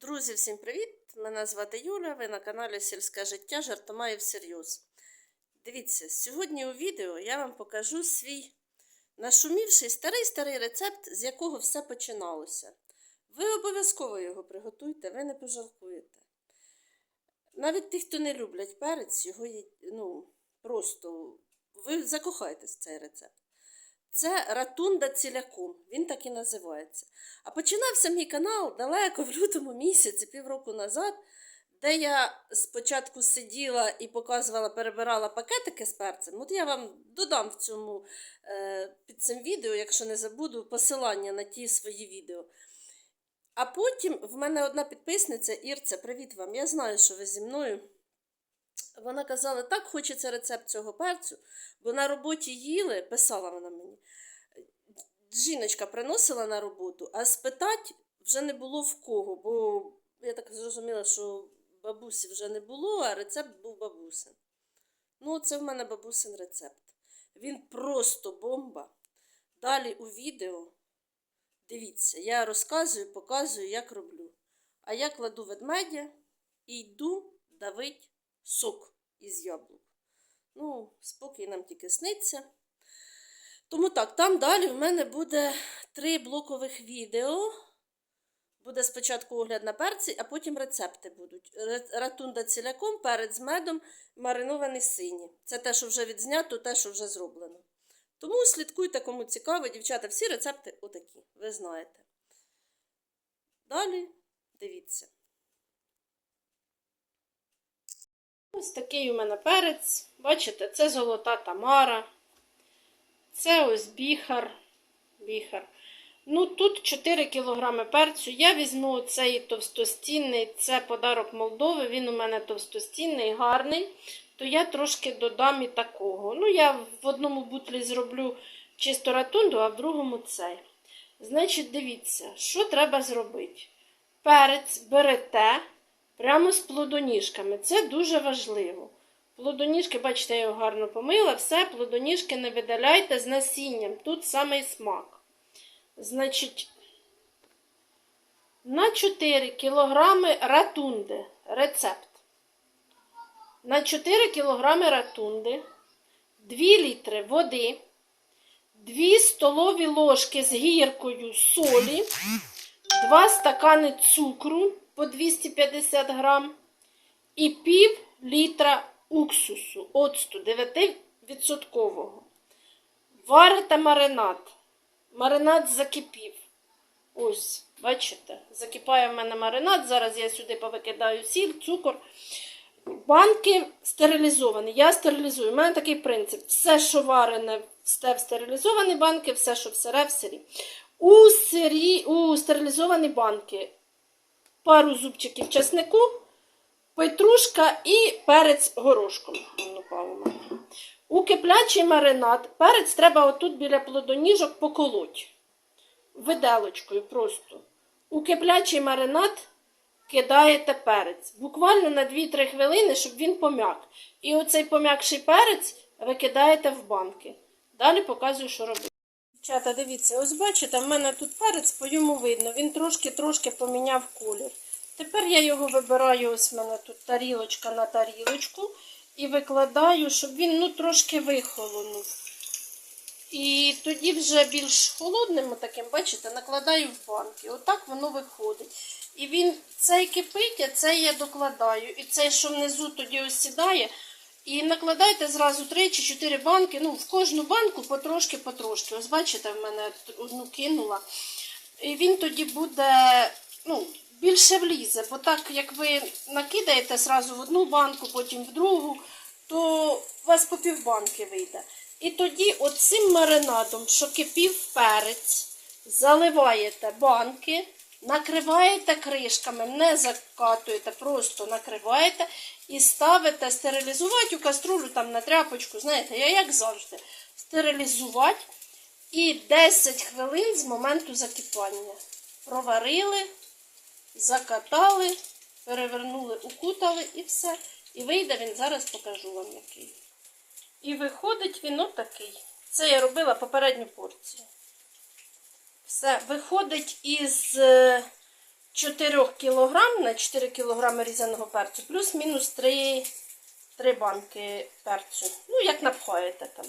Друзі, всім привіт! Мене звати Юля, ви на каналі Сільське життя жартома і всерйоз. Дивіться, сьогодні у відео я вам покажу свій нашумівший старий-старий рецепт, з якого все починалося. Ви обов'язково його приготуйте, ви не пожалкуєте. Навіть ті, хто не люблять перець, його ну, просто ви закохаєтесь в цей рецепт. Це ратунда ціляком, він так і називається. А починався мій канал далеко в лютому місяці, півроку назад, де я спочатку сиділа і показувала, перебирала пакетики з перцем. От я вам додам в цьому, е, під цим відео, якщо не забуду, посилання на ті свої відео. А потім в мене одна підписниця, Ірця, привіт вам. Я знаю, що ви зі мною. Вона казала, так хочеться рецепт цього перцю, бо на роботі їли, писала вона мені. Жіночка приносила на роботу, а спитати вже не було в кого, бо я так зрозуміла, що бабусі вже не було, а рецепт був бабусин. Ну, це в мене бабусин рецепт. Він просто бомба. Далі у відео, дивіться, я розказую, показую, як роблю. А я кладу ведмедя і йду давить сок із яблук. Ну, спокій нам тільки сниться. Тому так, там далі в мене буде три блокових відео. Буде спочатку огляд на перці, а потім рецепти будуть. Ратунда ціляком, перець з медом, маринований сині. Це те, що вже відзнято, те, що вже зроблено. Тому слідкуйте, кому цікаво, дівчата, всі рецепти отакі, ви знаєте. Далі дивіться. Ось такий у мене перець. Бачите, це золота тамара. Це ось біхар. біхар. Ну, тут 4 кг перцю. Я візьму цей товстостінний, це подарок Молдови. Він у мене товстостінний, гарний. То я трошки додам і такого. Ну, я в одному бутлі зроблю чисто ратунду, а в другому цей. Значить, дивіться, що треба зробити. Перець берете прямо з плодоніжками. Це дуже важливо. Плодоніжки, бачите, я його гарно помила, все, плодоніжки не видаляйте з насінням. Тут самий смак. Значить, на 4 кілограми ратунди рецепт. На 4 кілограми ратунди 2 літри води, 2 столові ложки з гіркою солі, 2 стакани цукру по 250 грам і пів літра уксусу оцту 9%. Варите маринад. Маринад закипів. Ось, бачите, закипає в мене маринад. Зараз я сюди повикидаю сіль, цукор. Банки стерилізовані. Я стерилізую. У мене такий принцип. Все, що варене, все в стерилізовані банки, все, що в сире, в сирі. У, сирі, у стерилізовані банки пару зубчиків чеснику, петрушка і перець горошком. У киплячий маринад перець треба отут біля плодоніжок поколоть. Виделочкою просто. У киплячий маринад кидаєте перець. Буквально на 2-3 хвилини, щоб він пом'як. І оцей пом'якший перець ви кидаєте в банки. Далі показую, що робити. Дівчата, дивіться, ось бачите, в мене тут перець, по йому видно, він трошки-трошки поміняв колір. Тепер я його вибираю, ось в мене тут тарілочка на тарілочку, і викладаю, щоб він ну, трошки вихолонув. І тоді вже більш холодним, таким, бачите, накладаю в банки. Отак воно виходить. І він цей кипить, а цей я докладаю. І цей, що внизу тоді осідає. І накладайте зразу 3 чи 4 банки. Ну, в кожну банку потрошки-потрошки. Ось бачите, в мене одну кинула. І він тоді буде ну, більше влізе. Бо так, як ви накидаєте зразу в одну банку, потім в другу, то у вас по півбанки вийде. І тоді оцим маринадом, що кипів перець, заливаєте банки, накриваєте кришками, не закатуєте, просто накриваєте і ставите стерилізувати у каструлю там на тряпочку. Знаєте, я як завжди, стерилізувати і 10 хвилин з моменту закипання. Проварили, закатали, перевернули, укутали і все. І вийде він, зараз покажу вам який. І виходить він отакий. Це я робила попередню порцію. Все, виходить із е, 4 кг на 4 кг різаного перцю, плюс-мінус 3, 3 банки перцю. Ну, як напхаєте там.